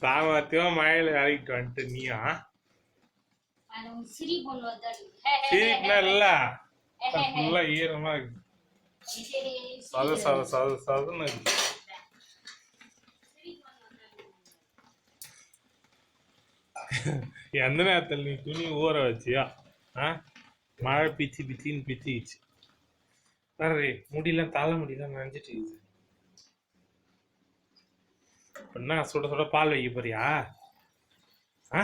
சாமர்த்தியமா மழையில இறங்கிட்டு வந்துட்டு நீயா? அது உன் சிரி பொண்ணு வந்தாடி சீக்கிரம் இல்ல ஃபுல்லா ஈரமா இருக்கு. சத சத சத சதன்னு இருக்கு. எந்த நேரத்தில் நீ துணி ஊற வச்சியா ஆ? மழை பிச்சு பிச்சின்னு பிச்சிச்சு பாரு முடியெல்லாம் தலை இருக்குது. இப்ப என்ன சுட சுட பால் வைக்க போறியா? ஆ?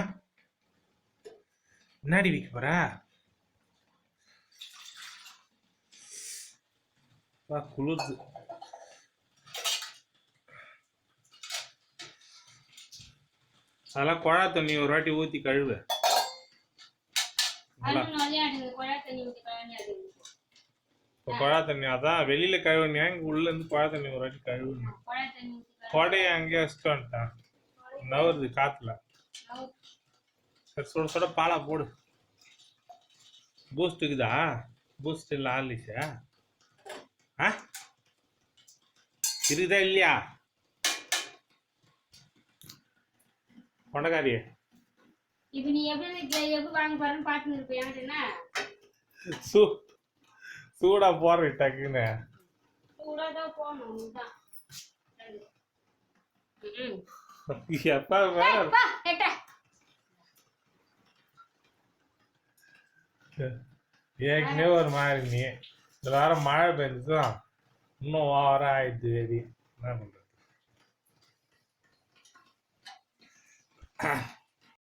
முன்னாடி வைக்க போற? வா குளிர்து. அதெல்லாம் குழா தண்ணி ஒரு வாட்டி ஊத்தி கழுவு. குழா தண்ணி அதான் வெளியில கழுவுனியா? இங்க உள்ள இருந்து குழா தண்ணி ஒரு வாட்டி கழுவுணும் குழா தண்ணி ஊற்றி கொடையை அங்கேயே வச்சுட்டு வந்துட்டான் நவருது காத்துல. சரி சுட சுட பாலா போடு. பூஸ்ட் இருக்குதா? பூஸ்ட் இல்லை ஆர்லிஸா ஆ? இருக்குதா இல்லையா? கொண்டக்காரி இப்போ நீ எப்படி எப்படி வாங்க போறேன்னு பார்த்துன்னு என்ன? சூ சூடா போடுறேன் டக்குன்னு. சூடாக தான் போகணும் ம் எப்ப ஏற்கனவே ஒரு மாதிரி நீ. இந்த வாரம் மழை பெஞ்சுதான் இன்னும் ஓவரா ஆயிடுச்சு வெறி என்ன பண்றது?